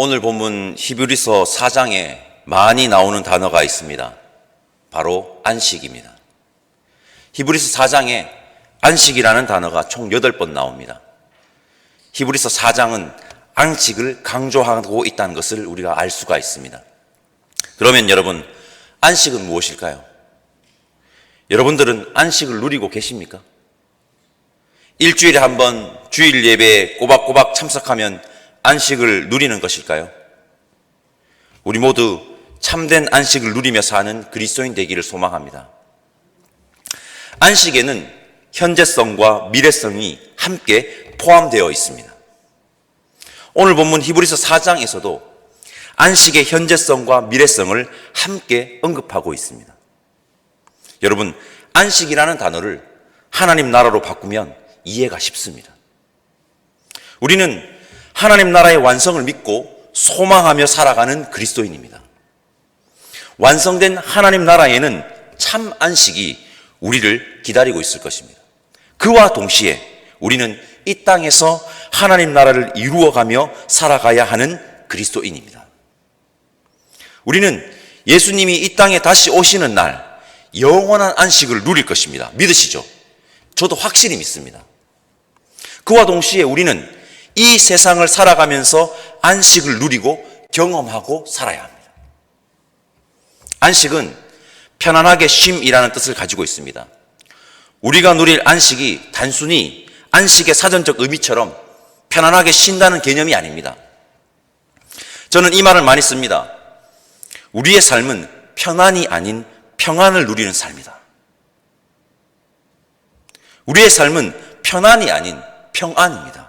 오늘 본문 히브리서 4장에 많이 나오는 단어가 있습니다. 바로 안식입니다. 히브리서 4장에 안식이라는 단어가 총 8번 나옵니다. 히브리서 4장은 안식을 강조하고 있다는 것을 우리가 알 수가 있습니다. 그러면 여러분, 안식은 무엇일까요? 여러분들은 안식을 누리고 계십니까? 일주일에 한 번 주일 예배에 꼬박꼬박 참석하면 안식을 누리는 것일까요? 우리 모두 참된 안식을 누리며 사는 그리스도인 되기를 소망합니다. 안식에는 현재성과 미래성이 함께 포함되어 있습니다. 오늘 본문 히브리서 4장에서도 안식의 현재성과 미래성을 함께 언급하고 있습니다. 여러분, 안식이라는 단어를 하나님 나라로 바꾸면 이해가 쉽습니다. 우리는 하나님 나라의 완성을 믿고 소망하며 살아가는 그리스도인입니다. 완성된 하나님 나라에는 참 안식이 우리를 기다리고 있을 것입니다. 그와 동시에 우리는 이 땅에서 하나님 나라를 이루어가며 살아가야 하는 그리스도인입니다. 우리는 예수님이 이 땅에 다시 오시는 날 영원한 안식을 누릴 것입니다. 믿으시죠? 저도 확실히 믿습니다. 그와 동시에 우리는 이 세상을 살아가면서 안식을 누리고 경험하고 살아야 합니다. 안식은 편안하게 쉼이라는 뜻을 가지고 있습니다. 우리가 누릴 안식이 단순히 안식의 사전적 의미처럼 편안하게 쉰다는 개념이 아닙니다. 저는 이 말을 많이 씁니다. 우리의 삶은 편안이 아닌 평안을 누리는 삶이다. 우리의 삶은 편안이 아닌 평안입니다.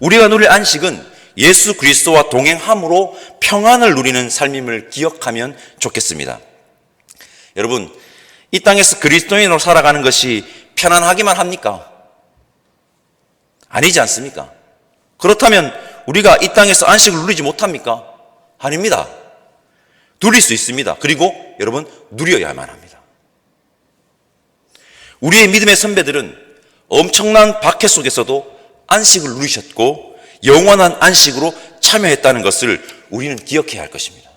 우리가 누릴 안식은 예수 그리스도와 동행함으로 평안을 누리는 삶임을 기억하면 좋겠습니다. 여러분, 이 땅에서 그리스도인으로 살아가는 것이 편안하기만 합니까? 아니지 않습니까? 그렇다면 우리가 이 땅에서 안식을 누리지 못합니까? 아닙니다. 누릴 수 있습니다. 그리고 여러분, 누려야만 합니다. 우리의 믿음의 선배들은 엄청난 박해 속에서도 안식을 누리셨고 영원한 안식으로 참여했다는 것을 우리는 기억해야 할 것입니다.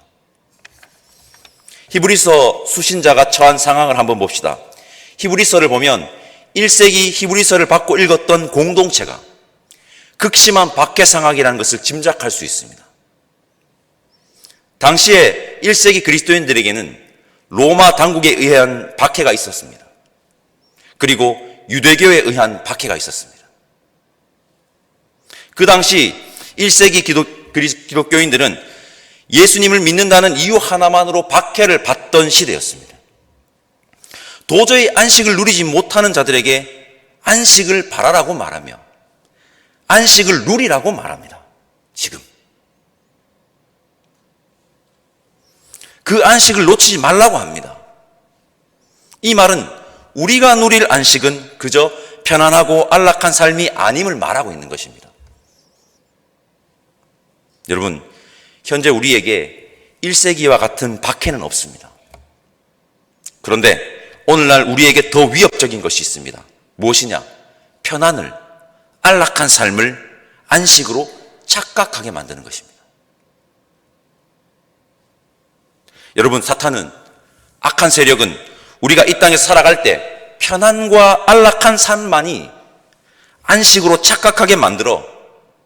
히브리서 수신자가 처한 상황을 한번 봅시다. 히브리서를 보면 1세기 히브리서를 받고 읽었던 공동체가 극심한 박해 상황이라는 것을 짐작할 수 있습니다. 당시에 1세기 그리스도인들에게는 로마 당국에 의한 박해가 있었습니다. 그리고 유대교에 의한 박해가 있었습니다. 그 당시 1세기 기독, 기독교인들은 예수님을 믿는다는 이유 하나만으로 박해를 받던 시대였습니다. 도저히 안식을 누리지 못하는 자들에게 안식을 바라라고 말하며 안식을 누리라고 말합니다. 지금. 그 안식을 놓치지 말라고 합니다. 이 말은 우리가 누릴 안식은 그저 편안하고 안락한 삶이 아님을 말하고 있는 것입니다. 여러분, 현재 우리에게 1세기와 같은 박해는 없습니다. 그런데 오늘날 우리에게 더 위협적인 것이 있습니다. 무엇이냐? 편안을, 안락한 삶을 안식으로 착각하게 만드는 것입니다. 여러분, 사탄은 악한 세력은 우리가 이 땅에 살아갈 때 편안과 안락한 삶만이 안식으로 착각하게 만들어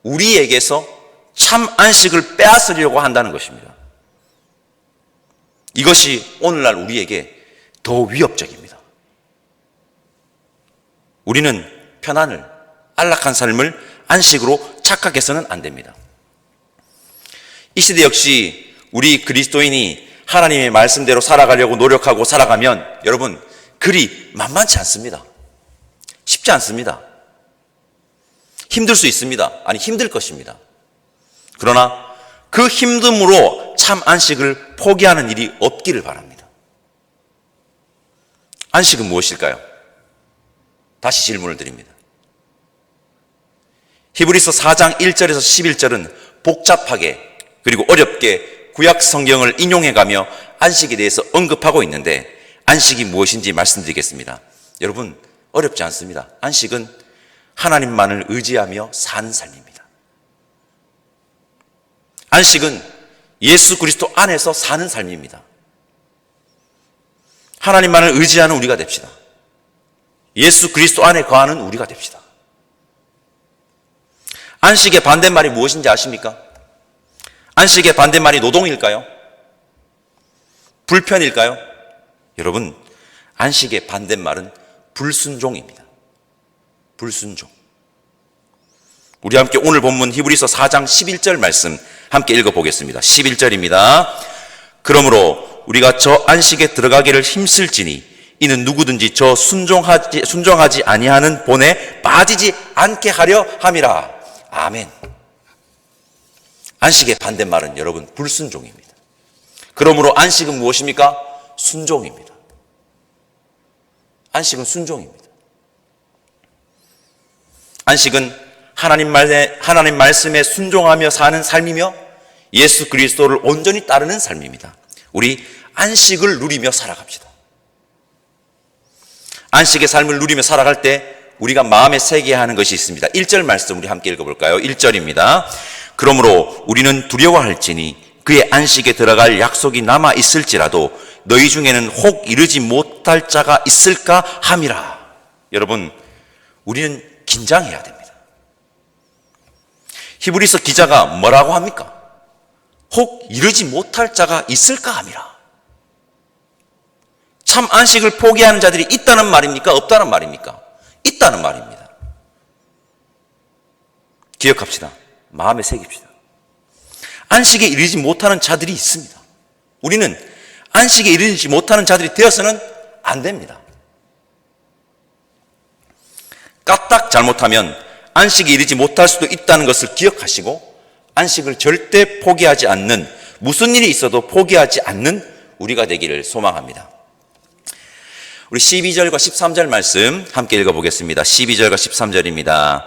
우리에게서 참 안식을 빼앗으려고 한다는 것입니다. 이것이 오늘날 우리에게 더 위협적입니다. 우리는 편안을, 안락한 삶을 안식으로 착각해서는 안 됩니다. 이 시대 역시 우리 그리스도인이 하나님의 말씀대로 살아가려고 노력하고 살아가면 여러분, 그리 만만치 않습니다. 쉽지 않습니다. 힘들 수 있습니다. 아니, 힘들 것입니다. 그러나 그 힘듦으로 참 안식을 포기하는 일이 없기를 바랍니다. 안식은 무엇일까요? 다시 질문을 드립니다. 히브리서 4장 1절에서 11절은 복잡하게 그리고 어렵게 구약 성경을 인용해 가며 안식에 대해서 언급하고 있는데 안식이 무엇인지 말씀드리겠습니다. 여러분, 어렵지 않습니다. 안식은 하나님만을 의지하며 사는 삶입니다. 안식은 예수 그리스도 안에서 사는 삶입니다. 하나님만을 의지하는 우리가 됩시다. 예수 그리스도 안에 거하는 우리가 됩시다. 안식의 반대말이 무엇인지 아십니까? 안식의 반대말이 노동일까요? 불편일까요? 여러분, 안식의 반대말은 불순종입니다. 불순종. 우리 함께 오늘 본문 히브리서 4장 11절 말씀 함께 읽어보겠습니다. 11절입니다. 그러므로 우리가 저 안식에 들어가기를 힘쓸지니 이는 누구든지 저 순종하지, 순종하지 아니하는 본에 빠지지 않게 하려 함이라. 아멘. 안식의 반대말은 여러분 불순종입니다. 그러므로 안식은 무엇입니까? 순종입니다. 안식은 순종입니다. 안식은 하나님 말에 하나님 말씀에 순종하며 사는 삶이며 예수 그리스도를 온전히 따르는 삶입니다. 우리 안식을 누리며 살아갑시다. 안식의 삶을 누리며 살아갈 때 우리가 마음에 새겨야 하는 것이 있습니다. 1절 말씀 우리 함께 읽어볼까요? 1절입니다. 그러므로 우리는 두려워할지니 그의 안식에 들어갈 약속이 남아 있을지라도 너희 중에는 혹 이르지 못할 자가 있을까 함이라. 여러분, 우리는 긴장해야 됩니다. 히브리서 기자가 뭐라고 합니까? 혹 이르지 못할 자가 있을까 함이라. 참 안식을 포기하는 자들이 있다는 말입니까? 없다는 말입니까? 있다는 말입니다. 기억합시다. 마음에 새깁시다. 안식에 이르지 못하는 자들이 있습니다. 우리는 안식에 이르지 못하는 자들이 되어서는 안 됩니다. 까딱 잘못하면 안식에 이르지 못할 수도 있다는 것을 기억하시고 안식을 절대 포기하지 않는 무슨 일이 있어도 포기하지 않는 우리가 되기를 소망합니다. 우리 12절과 13절 말씀 함께 읽어보겠습니다. 12절과 13절입니다.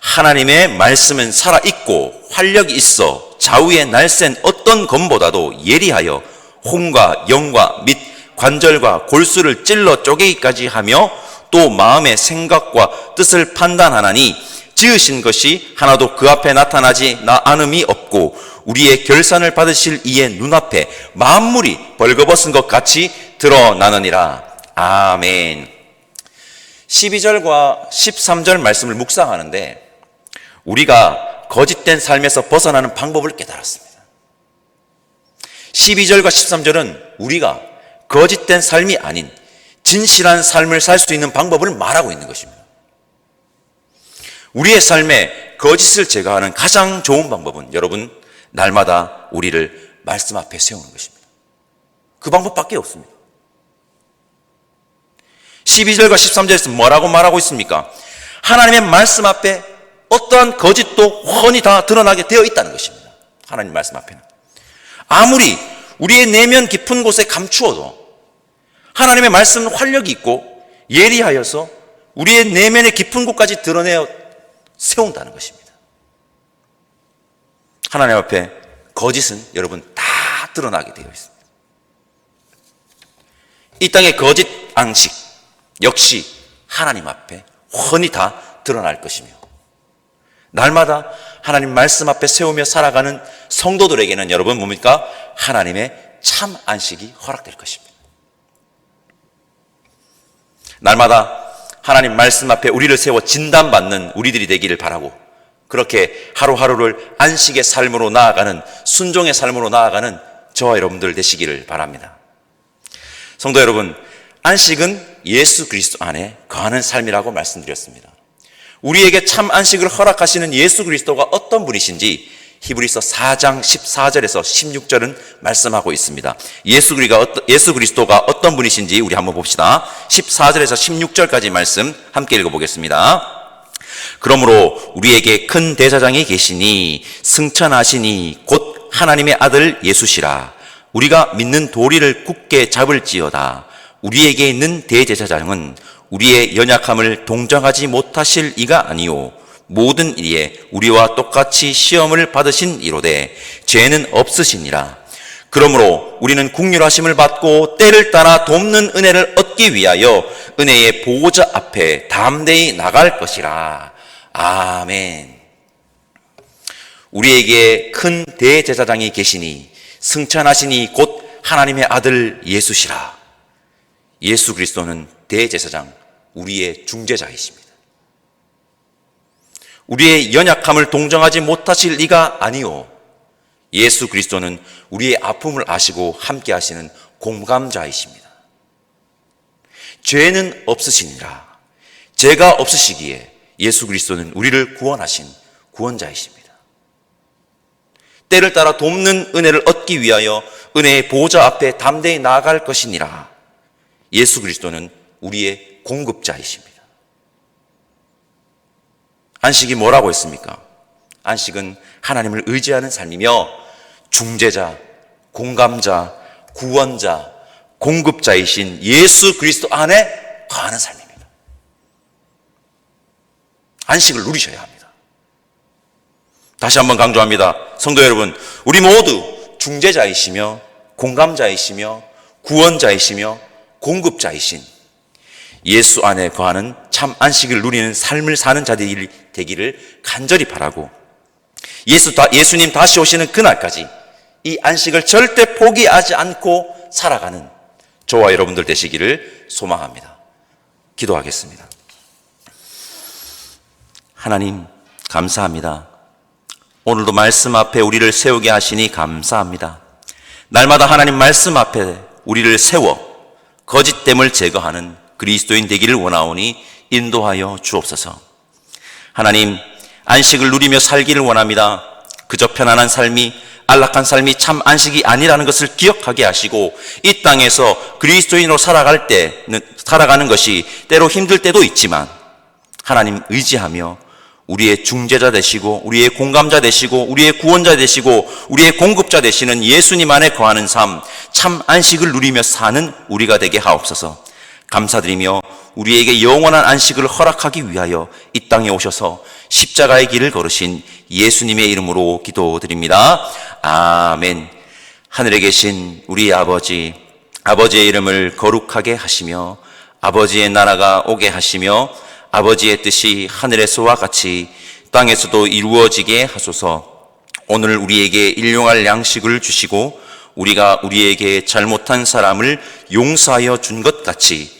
하나님의 말씀은 살아있고 활력이 있어 좌우에 날쌘 어떤 검보다도 예리하여 혼과 영과 및 관절과 골수를 찔러 쪼개기까지 하며 또 마음의 생각과 뜻을 판단하나니 지으신 것이 하나도 그 앞에 나타나지 않음이 없고 우리의 결산을 받으실 이의 눈앞에 만물이 벌거벗은 것 같이 드러나느니라. 아멘. 12절과 13절 말씀을 묵상하는데 우리가 거짓된 삶에서 벗어나는 방법을 깨달았습니다. 12절과 13절은 우리가 거짓된 삶이 아닌 진실한 삶을 살 수 있는 방법을 말하고 있는 것입니다. 우리의 삶에 거짓을 제거하는 가장 좋은 방법은 여러분, 날마다 우리를 말씀 앞에 세우는 것입니다. 그 방법밖에 없습니다. 12절과 13절에서 뭐라고 말하고 있습니까? 하나님의 말씀 앞에 어떠한 거짓도 훤히 다 드러나게 되어 있다는 것입니다. 하나님 말씀 앞에는. 아무리 우리의 내면 깊은 곳에 감추어도 하나님의 말씀은 활력이 있고 예리하여서 우리의 내면의 깊은 곳까지 드러내어 세운다는 것입니다. 하나님 앞에 거짓은 여러분 다 드러나게 되어 있습니다. 이 땅의 거짓 앙식 역시 하나님 앞에 훤히 다 드러날 것이며 날마다 하나님 말씀 앞에 세우며 살아가는 성도들에게는 여러분 뭡니까? 하나님의 참 안식이 허락될 것입니다. 날마다 하나님 말씀 앞에 우리를 세워 진단받는 우리들이 되기를 바라고 그렇게 하루하루를 안식의 삶으로 나아가는 순종의 삶으로 나아가는 저와 여러분들 되시기를 바랍니다. 성도 여러분, 안식은 예수 그리스도 안에 거하는 삶이라고 말씀드렸습니다. 우리에게 참 안식을 허락하시는 예수 그리스도가 어떤 분이신지 히브리서 4장 14절에서 16절은 말씀하고 있습니다. 예수 그리스도가 어떤 분이신지 우리 한번 봅시다. 14절에서 16절까지 말씀 함께 읽어 보겠습니다. 그러므로 우리에게 큰 대사장이 계시니 승천하시니 곧 하나님의 아들 예수시라. 우리가 믿는 도리를 굳게 잡을지어다. 우리에게 있는 대제사장은 우리의 연약함을 동정하지 못하실 이가 아니요 모든 일에 우리와 똑같이 시험을 받으신 이로되 죄는 없으시니라. 그러므로 우리는 국률하심을 받고 때를 따라 돕는 은혜를 얻기 위하여 은혜의 보호자 앞에 담대히 나갈 것이라. 아멘. 우리에게 큰 대제사장이 계시니 승천하시니 곧 하나님의 아들 예수시라. 예수 그리스도는 대제사장, 우리의 중재자이십니다. 우리의 연약함을 동정하지 못하실 리가 아니오. 예수 그리스도는 우리의 아픔을 아시고 함께 하시는 공감자이십니다. 죄는 없으시니라. 죄가 없으시기에 예수 그리스도는 우리를 구원하신 구원자이십니다. 때를 따라 돕는 은혜를 얻기 위하여 은혜의 보좌 앞에 담대히 나아갈 것이니라. 예수 그리스도는 우리의 공급자이십니다. 안식이 뭐라고 했습니까? 안식은 하나님을 의지하는 삶이며 중재자, 공감자, 구원자, 공급자이신 예수 그리스도 안에 거하는 삶입니다. 안식을 누리셔야 합니다. 다시 한번 강조합니다. 성도 여러분, 우리 모두 중재자이시며 공감자이시며 구원자이시며 공급자이신 예수 안에 거하는 참 안식을 누리는 삶을 사는 자들이 되기를 간절히 바라고 예수 다, 예수님 다시 오시는 그날까지 이 안식을 절대 포기하지 않고 살아가는 저와 여러분들 되시기를 소망합니다. 기도하겠습니다. 하나님, 감사합니다. 오늘도 말씀 앞에 우리를 세우게 하시니 감사합니다. 날마다 하나님 말씀 앞에 우리를 세워 거짓됨을 제거하는 그리스도인 되기를 원하오니 인도하여 주옵소서. 하나님, 안식을 누리며 살기를 원합니다. 그저 편안한 삶이 안락한 삶이 참 안식이 아니라는 것을 기억하게 하시고 이 땅에서 그리스도인으로 살아갈 때는 살아가는 것이 때로 힘들 때도 있지만 하나님 의지하며 우리의 중재자 되시고 우리의 공감자 되시고 우리의 구원자 되시고 우리의 공급자 되시는 예수님 안에 거하는 삶 참 안식을 누리며 사는 우리가 되게 하옵소서. 감사드리며 우리에게 영원한 안식을 허락하기 위하여 이 땅에 오셔서 십자가의 길을 걸으신 예수님의 이름으로 기도드립니다. 아멘. 하늘에 계신 우리 아버지, 아버지의 이름을 거룩하게 하시며 아버지의 나라가 오게 하시며 아버지의 뜻이 하늘에서와 같이 땅에서도 이루어지게 하소서. 오늘 우리에게 일용할 양식을 주시고 우리가 우리에게 잘못한 사람을 용서하여 준 것 같이